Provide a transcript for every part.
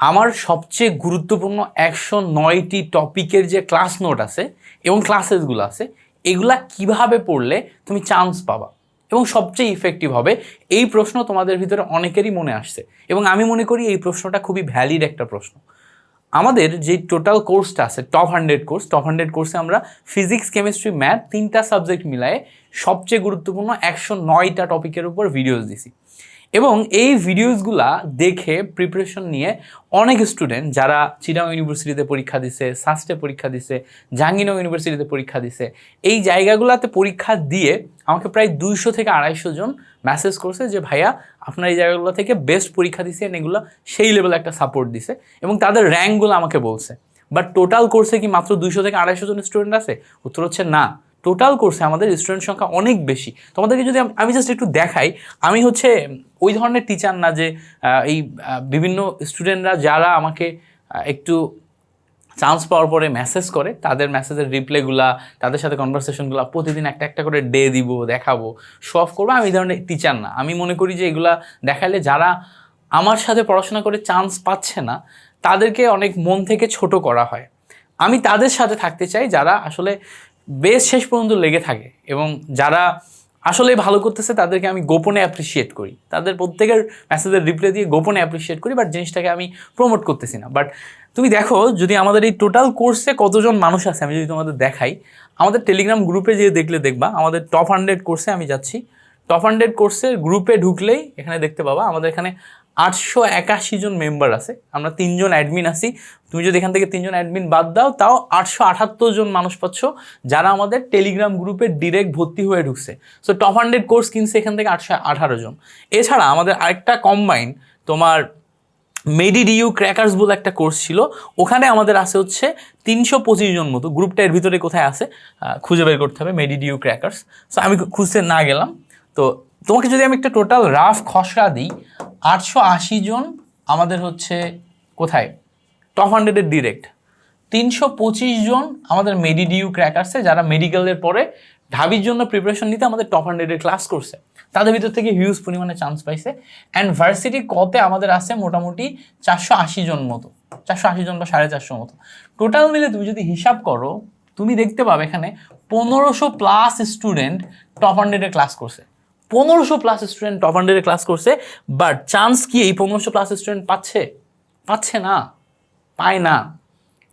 আমার সবচেয়ে গুরুত্বপূর্ণ একশো নয়টি টপিকের যে ক্লাস নোট আছে এবং ক্লাসেসগুলো আছে, এগুলা কীভাবে পড়লে তুমি চান্স পাবা? এবং সবচেয়ে ইফেক্টিভ হবে, এই প্রশ্ন তোমাদের ভিতরে অনেকেরই মনে আসছে এবং আমি মনে করি এই প্রশ্নটা খুবই ভ্যালিড একটা প্রশ্ন। আমাদের যে টোটাল কোর্সটা আছে top hundred course top hundred কোর্সে আমরা ফিজিক্স কেমিস্ট্রি ম্যাথ তিনটা সাবজেক্ট মিলায়ে সবচেয়ে গুরুত্বপূর্ণ একশো নয়টা টপিকের উপর ভিডিওস দিছি। এবং এই ভিডিওসগুলা দেখে প্রিপারেশন নিয়ে অনেক স্টুডেন্ট যারা চিরাং ইউনিভার্সিটিতে পরীক্ষা দিছে সাস্টে পরীক্ষা দিছে জাহাঙ্গীরনগর ইউনিভার্সিটিতে পরীক্ষা দিছে, এই জায়গাগুলোতে পরীক্ষা দিয়ে আমাকে প্রায় দুইশো থেকে আড়াইশো জন মেসেজ করছে যে, ভাইয়া, আপনার এই জায়গাগুলো থেকে বেস্ট পরীক্ষা দিছেন এগুলো সেই লেভেলে একটা সাপোর্ট দিছে। এবং তাদের র্যাঙ্কগুলো আমাকে বলছে। বাট টোটাল কোর্সে কি মাত্র দুইশো থেকে আড়াইশো জন স্টুডেন্ট আছে? উত্তর হচ্ছে না। টোটাল কোর্সে আমাদের স্টুডেন্ট সংখ্যা অনেক বেশি। তোমাদেরকে যদি আমি জাস্ট একটু দেখাই, আমি হচ্ছে ওই ধরনের টিচার না যে এই বিভিন্ন স্টুডেন্টরা যারা আমাকে একটু চান্স পাওয়ার পরে মেসেজ করে, তাদের মেসেজের রিপ্লাইগুলা তাদের সাথে কনভারসেশনগুলো প্রতিদিন একটা একটা করে ডে দিব, দেখাবো শো অফ করব। আমি এই ধরনের টিচার না। আমি মনে করি যে এগুলা দেখালে যারা আমার সাথে পড়াশোনা করে চান্স পাচ্ছে না, তাদেরকে অনেক মন থেকে ছোট করা হয়। আমি তাদের সাথে থাকতে চাই যারা আসলে বেশ শেষ পর্যন্ত লেগে থাকে এবং যারা আসলে ভালো করতেছে, তাদেরকে আমি গোপনে অ্যাপ্রিসিয়েট করি। তাদের প্রত্যেকের মেসেজের রিপ্লাই দিয়ে গোপনে অ্যাপ্রিসিয়েট করি বাট জিনিসটাকে আমি প্রমোট করতেছি না। বাট তুমি দেখো, যদি আমাদের এই টোটাল কোর্সে কতজন মানুষ আছে, আমি যদি তোমাদের দেখাই, আমাদের টেলিগ্রাম গ্রুপে যে দেখলে দেখবা, আমাদের টপ হান্ড্রেড কোর্সে আমি যাচ্ছি। টপ হান্ড্রেড কোর্সের গ্রুপে ঢুকলেই এখানে দেখতে পাবা, আমাদের এখানে আটশো একাশি জন মেম্বার আছে। আমরা তিনজন অ্যাডমিন আছি। তুমি যদি এখান থেকে তিনজন অ্যাডমিন বাদ দাও, তাও আটশো আটাত্তর জন মানুষ পাচ্ছ যারা আমাদের টেলিগ্রাম গ্রুপে ডিরেক্ট ভর্তি হয়ে ঢুকছে। সো টপ হান্ড্রেড কোর্স কিনছে এখান থেকে আটশো আঠারো জন। এছাড়া আমাদের আরেকটা কম্বাইন তোমার মেডিডিউ ক্র্যাকার্স বলে একটা কোর্স ছিল। ওখানে আমাদের আছে হচ্ছে তিনশো পঁচিশ জন মতো। গ্রুপটা এর ভিতরে কোথায় আছে? খুঁজে বের করতে হবে মেডিডিউ ক্র্যাকার্স সো আমি খুঁজতে না গেলাম। তো তোমাকে যদি আমি একটা টোটাল রাফ খসড়া দিই, আটশো আশি জন আমাদের হচ্ছে কোথায়? টপ হান্ড্রেডের ডিরেক্ট তিনশো পঁচিশ জন আমাদের মেডিডিউ ক্র্যাকার্সে যারা মেডিকেলের পরে ঢাবির জন্য প্রিপারেশন নিতে আমাদের টপ হান্ড্রেডের ক্লাস করছে। তাদের ভিতর থেকে হিউজ পরিমাণে চান্স পাইছে। অ্যান্ড ভার্সিটি কতে আমাদের আছে মোটামুটি চারশো আশি জন মতো। চারশো আশি জন বা সাড়ে চারশো মতো। টোটাল মিলে তুমি যদি হিসাব করো, তুমি দেখতে পাবে এখানে পনেরোশো প্লাস স্টুডেন্ট টপ হান্ড্রেডে ক্লাস করছে। পনেরোশো প্লাস স্টুডেন্ট টপ হান্ড্রেডে ক্লাস করছে বাট চান্স কি এই পনেরোশো প্লাস স্টুডেন্ট পাচ্ছে? পাচ্ছে না, পায় না।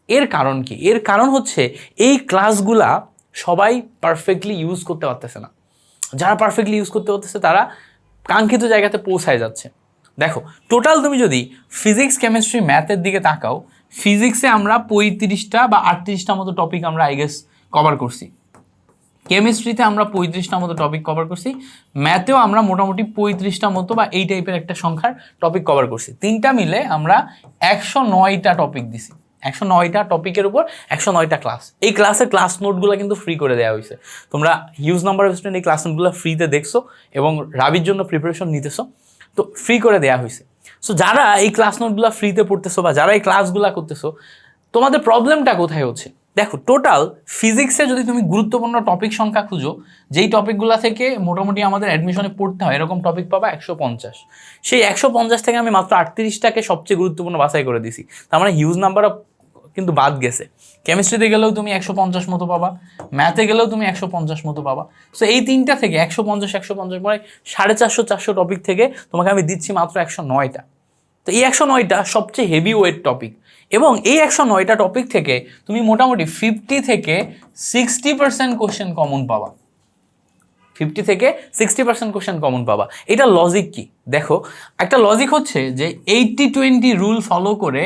এর কারণ কি? এর কারণ হচ্ছে এই ক্লাসগুলা সবাই পারফেক্টলি ইউজ করতে পারতেছে না। যারা পারফেক্টলি ইউজ করতে পারতেছে, তারা কাঙ্ক্ষিত জায়গাতে পৌঁছায় যাচ্ছে। দেখো টোটাল তুমি যদি ফিজিক্স কেমিস্ট্রি ম্যাথের দিকে তাকাও ফিজিক্সে আমরা পঁয়ত্রিশটা বা আটত্রিশটা মতো টপিক আমরা আই গেস কভার করছি। কেমিস্ট্রিতে আমরা পঁয়ত্রিশটা মতো টপিক কভার করছি। ম্যাথেও আমরা মোটামুটি পঁয়ত্রিশটা মতো বা এই টাইপের একটা সংখ্যার টপিক কভার করছি। তিনটা মিলে আমরা একশো নয়টা টপিক দিছি। একশো নয়টা টপিকের উপর একশো নয়টা ক্লাস এই ক্লাসের ক্লাস নোটগুলো কিন্তু ফ্রি করে দেওয়া হয়েছে। তোমরা হিউজ নাম্বার অফ স্টুডেন্ট এই ক্লাস নোটগুলো ফ্রিতে দেখছ এবং রাবির জন্য প্রিপারেশন নিতেছো। তো ফ্রি করে দেওয়া হয়েছে। সো যারা এই ক্লাস নোটগুলো ফ্রিতে পড়তেছো বা যারা এই ক্লাসগুলো করতেছো, তোমাদের প্রবলেমটা কোথায় হচ্ছে? দেখো টোটাল ফিজিক্সে যদি তুমি গুরুত্বপূর্ণ টপিক সংখ্যা খুঁজো, যেই টপিকগুলো থেকে মোটামুটি আমাদের অ্যাডমিশনে পড়তে হয়, এরকম টপিক পাবা একশো পঞ্চাশ। সেই একশো পঞ্চাশ থেকে আমি মাত্র আটত্রিশটাকে সবচেয়ে গুরুত্বপূর্ণ বাছাই করে দিছি। তার মানে হিউজ নাম্বার অফ কিন্তু বাদ গেছে। কেমিস্ট্রিতে গেলেও তুমি একশো পঞ্চাশ মতো পাবা ম্যাথে গেলেও তুমি একশো পঞ্চাশ মতো পাবা। সো এই তিনটা থেকে একশো পঞ্চাশ একশো পঞ্চাশ মানে সাড়ে চারশো চারশো টপিক থেকে তোমাকে আমি দিচ্ছি মাত্র একশো নয়টা। তো এই একশো নয়টা সবচেয়ে হেভি ওয়েট টপিক এবং এই একশো নয়টা টপিক থেকে তুমি মোটামুটি ফিফটি থেকে সিক্সটি পার্সেন্ট কোশ্চেন কমন পাবা। ফিফটি থেকে সিক্সটি পার্সেন্ট কোশ্চেন কমন পাবা। এটা লজিক কি? দেখো, একটা লজিক হচ্ছে যে এইটটি টোয়েন্টি রুল ফলো করে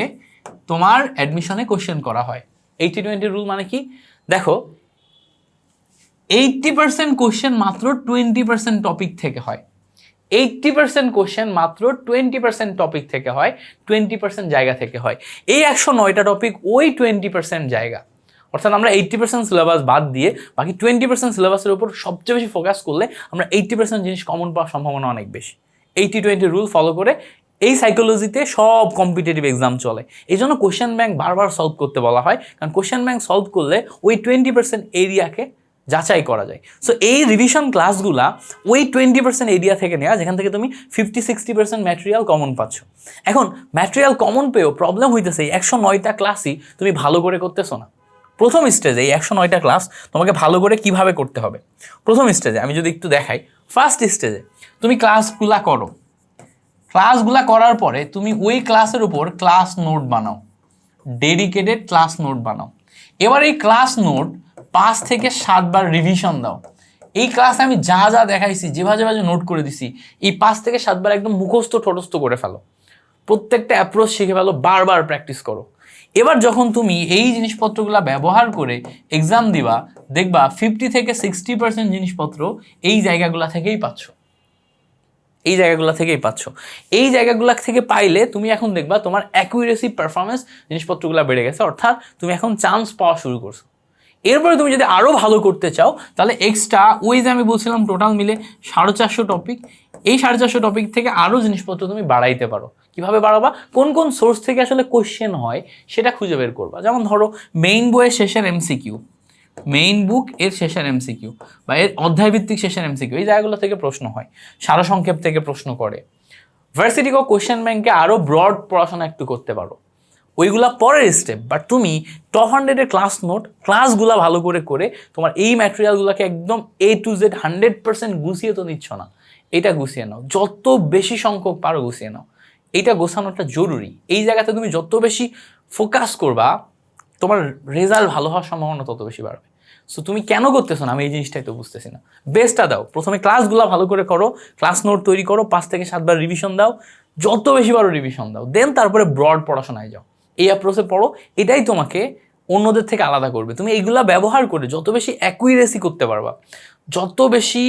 তোমার অ্যাডমিশনে কোশ্চেন করা হয়। এইটটি টোয়েন্টি রুল মানে কি? দেখো এইটটি পার্সেন্ট কোশ্চেন মাত্র টোয়েন্টি পার্সেন্ট টপিক থেকে হয়। এইটটি পার্সেন্ট কোশ্চেন মাত্র টোয়েন্টি পার্সেন্ট টপিক থেকে হয় টোয়েন্টি পার্সেন্ট জায়গা থেকে হয়। এই একশো নয়টা টপিক ওই টোয়েন্টি পার্সেন্ট জায়গা। অর্থাৎ আমরা এইটটি পার্সেন্ট সিলেবাস বাদ দিয়ে বাকি টোয়েন্টি পার্সেন্ট সিলেবাসের উপর সবচেয়ে বেশি ফোকাস করলে আমরা এইটটি পার্সেন্ট জিনিস কমন পাওয়ার সম্ভাবনা অনেক বেশি। এইটি টোয়েন্টি রুল ফলো করে এই সাইকোলজিতে সব কম্পিটিটিভ এক্সাম চলে। এই জন্য কোশ্চেন ব্যাংক বারবার সলভ করতে বলা হয়। কারণ কোশ্চেন ব্যাংক সলভ করলে ওই টোয়েন্টি পার্সেন্ট এরিয়াকে যাচাই করা যায়। সো এই রিভিশন ক্লাসগুলা ওই টোয়েন্টি পার্সেন্ট এরিয়া থেকে নেওয়া যেখান থেকে তুমি fifty sixty percent material common পাচ্ছ। এখন ম্যাটেরিয়াল কমন পেয়েও প্রবলেম হইতেছে এই একশো নয়টা ক্লাসই তুমি ভালো করে করতেছো না। প্রথম স্টেজে এই একশো নয়টা ক্লাস তোমাকে ভালো করে কীভাবে করতে হবে? প্রথম স্টেজে আমি যদি একটু দেখাই ফার্স্ট স্টেজে তুমি ক্লাসগুলা করো। ক্লাসগুলা করার পরে তুমি ওই ক্লাসের উপর ক্লাস নোট বানাও। ডেডিকেটেড ক্লাস নোট বানাও। এবার এই ক্লাস নোট পাঁচ থেকে সাতবার রিভিশন দাও। এই ক্লাসে আমি যা যা দেখাইছি যেভাবে যেভাবে নোট করে দিছি, এই পাঁচ থেকে সাতবার একদম মুখস্থ ঠোটস্থ করে ফেলো। প্রত্যেকটা অ্যাপ্রোচ শিখে ফেলো, বারবার প্র্যাকটিস করো। এবার যখন তুমি এই জিনিসপত্রগুলো ব্যবহার করে এক্সাম দিবা, দেখবা ফিফটি থেকে সিক্সটি পার্সেন্ট জিনিসপত্র এই জায়গাগুলো থেকেই পাচ্ছ। এই জায়গাগুলো থেকেই পাচ্ছ। এই জায়গাগুলো থেকে পাইলে তুমি এখন দেখবা তোমার অ্যাকুরেসি পারফরমেন্স জিনিসপত্রগুলো বেড়ে গেছে। অর্থাৎ তুমি এখন চান্স পাওয়া শুরু করছ। এরপরে তুমি যদি আরও ভালো করতে চাও, তাহলে এক্সট্রা ওই যে আমি বলছিলাম টোটাল মিলে সাড়ে চারশো টপিক এই সাড়ে চারশো টপিক থেকে আরও জিনিসপত্র তুমি বাড়াইতে পারো। কীভাবে বাড়াবা? কোন কোন সোর্স থেকে আসলে কোশ্চেন হয় সেটা খুঁজে বের করবা। যেমন ধরো মেইন বইয়ের শেষের এমসিকিউ মেইন বুক এর শেষের এমসিকিউ বা এর অধ্যায়ভিত্তিক শেষের এমসিকিউ এই জায়গাগুলো থেকে প্রশ্ন হয়, সারসংক্ষেপ থেকে প্রশ্ন করে। ভার্সিটি কোশ্চেন ব্যাংকে আরও ব্রড পড়াশোনা একটু করতে পারো। ওইগুলা পরের স্টেপ বাট তুমি টপ হান্ড্রেডের ক্লাস নোট ক্লাসগুলো ভালো করে করে তোমার এই ম্যাটেরিয়ালগুলোকে একদম A to Z hundred percent গুছিয়ে তো নিচ্ছ না। এটা গুছিয়ে নাও। যত বেশি সংখ্যক পারো গুছিয়ে নাও। এইটা গোছানোটা জরুরি। এই জায়গাতে তুমি যত বেশি ফোকাস করবা, তোমার রেজাল্ট ভালো হওয়ার সম্ভাবনা তত বেশি বাড়বে। সো তুমি কেন করতেছো না? আমি এই জিনিসটাই তো বুঝতেছি না। বেস্টটা দাও। প্রথমে ক্লাসগুলো ভালো করে করো ক্লাস নোট তৈরি করো, পাঁচ থেকে সাতবার রিভিশন দাও। যত বেশি বারো রিভিশন দাও। দেন তারপরে ব্রড পড়াশোনায় যাও। এই অ্যাপ্রোচে পড়ো, এটাই তোমাকে অন্যদের থেকে আলাদা করবে। তুমি এইগুলা ব্যবহার করে যত বেশি অ্যাকুইরেসি করতে পারবা, যত বেশি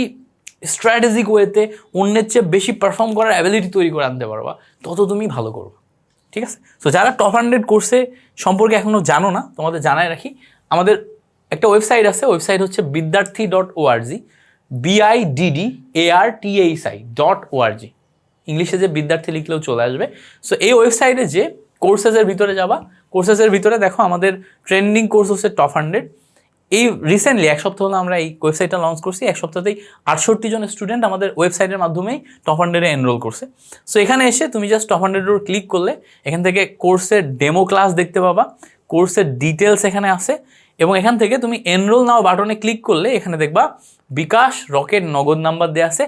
স্ট্র্যাটেজিক ওয়েতে অন্যের চেয়ে বেশি পারফর্ম করার অ্যাবিলিটি তৈরি করে আনতে পারবা, তত তুমি ভালো করবে। ঠিক আছে? তো যারা টপ হান্ড্রেড কোর্সে সম্পর্কে এখনও জানো না, তোমাদের জানায় রাখি, আমাদের একটা ওয়েবসাইট আছে ওয়েবসাইট হচ্ছে Vidyarthi dot ORG BIDD AR THI dot ORG ইংলিশে যে বিদ্যার্থী লিখলেও চলে আসবে। সো এই ওয়েবসাইটে যে কোর্সেসের ভিতরে যাবা। কোর্সেসের ভিতরে দেখো আমাদের ট্রেন্ডিং কোর্স হচ্ছে টপ হান্ড্রেড এই রিসেন্টলি এক সপ্তাহ হলো আমরা এই ওয়েবসাইটটা লঞ্চ করছি। এক সপ্তাহতেই আটষট্টি জন স্টুডেন্ট আমাদের ওয়েবসাইটের মাধ্যমেই টপ হান্ড্রেডে এনরোল করছে। সো এখানে এসে তুমি জাস্ট টপ হান্ড্রেডের উপর ক্লিক করলে এখান থেকে কোর্সের ডেমো ক্লাস দেখতে পাবা। কোর্সের ডিটেলস এখানে আছে এবং এখান থেকে তুমি এনরোল নাও বাটনে ক্লিক করলে এখানে দেখবা বিকাশ রকেট নগদ নাম্বার দেওয়া আছে।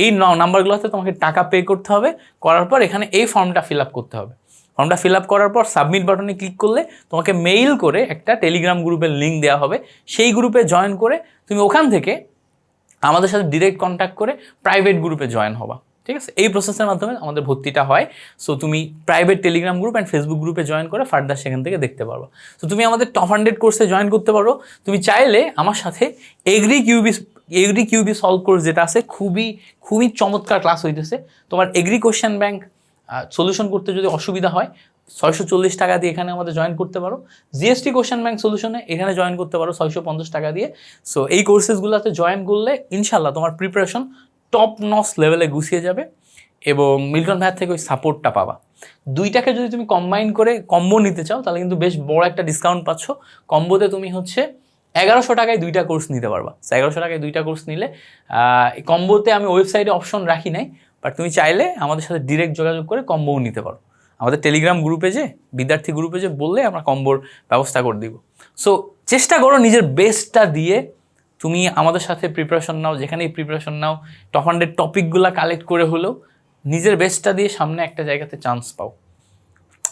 এই নাম্বারগুলোতে তোমাকে টাকা পে করতে হবে। করার পর এখানে এই ফর্মটা ফিল আপ করতে হবে। ফর্মটা ফিল আপ করার পর সাবমিট বাটনে ক্লিক করলে তোমাকে মেইল করে একটা টেলিগ্রাম গ্রুপের লিঙ্ক দেওয়া হবে। সেই গ্রুপে জয়েন করে তুমি ওখান থেকে আমাদের সাথে ডিরেক্ট কন্ট্যাক্ট করে প্রাইভেট গ্রুপে জয়েন হবা। ঠিক আছে? এই প্রসেসের মাধ্যমে আমাদের ভর্তিটা হয়। সো তুমি private Telegram group and Facebook গ্রুপে জয়েন করে ফার্দার সেখান থেকে দেখতে পারবা। তো তুমি আমাদের টপ হান্ড্রেড কোর্সে জয়েন করতে পারো। তুমি চাইলে আমার সাথে agri QB agri QB solve course যেটা আছে, খুবই খুবই চমৎকার ক্লাস হইতেছে। তোমার এগ্রি কোশ্চেন ব্যাংক সলিউশন করতে যদি অসুবিধা হয়, ছয়শো চল্লিশ টাকা দিয়ে এখানে আমাদের জয়েন করতে পারো। জিএসটি কোশ্চেন ব্যাংক সলিউশনে এখানে জয়েন করতে পারো ছয়শো পঞ্চাশ টাকা দিয়ে। সো এই কোর্সেসগুলোতে জয়েন করলে ইনশাল্লাহ তোমার প্রিপারেশন টপ নস লেভেলে গুছিয়ে যাবে এবং মিল্টন ভাইয়ের থেকে ওই সাপোর্টটা পাবা। দুইটাকে যদি তুমি কম্বাইন করে কম্বো নিতে চাও, তাহলে কিন্তু বেশ বড় একটা ডিসকাউন্ট পাচ্ছ। কম্বোতে তুমি হচ্ছে এগারোশো টাকায় দুইটা কোর্স নিতে পারবা। এগারোশো টাকায় দুইটা কোর্স নিলে কম্বোতে আমি ওয়েবসাইটে অপশন রাখি নাই। বাট তুমি চাইলে আমাদের সাথে ডিরেক্ট যোগাযোগ করে কম্বোও নিতে পারো। আমাদের টেলিগ্রাম গ্রুপে যে, বিদ্যার্থী গ্রুপে যে বললে আমরা কম্বোর ব্যবস্থা করে দিব। সো চেষ্টা করো নিজের বেস্টটা দিয়ে তুমি আমাদের সাথে প্রিপারেশন নাও, যেখানেই প্রিপারেশন নাও টপ হান্ড্রেড টপিকগুলো কালেক্ট করে হলেও নিজের বেস্টটা দিয়ে সামনে একটা জায়গাতে চান্স পাও।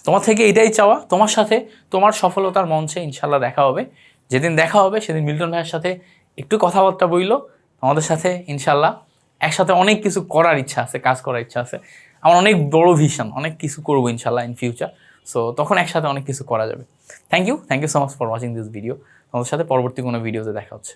তোমার থেকে এটাই চাওয়া, তোমার সাথে তোমার সফলতার মঞ্চে ইনশাল্লাহ দেখা হবে। যেদিন দেখা হবে, সেদিন মিল্টন ভাইয়ের সাথে একটু কথাবার্তা বইলো। আমাদের সাথে ইনশাল্লাহ একসাথে অনেক কিছু করার ইচ্ছা আছে, কাজ করার ইচ্ছা আছে। আমার অনেক বড় ভিশন অনেক কিছু করব ইনশাল্লাহ ইন ফিউচার সো তখন একসাথে অনেক কিছু করা যাবে। Thank you thank you so much for watching this video তোমাদের সাথে পরবর্তী কোনো ভিডিওতে দেখা হচ্ছে।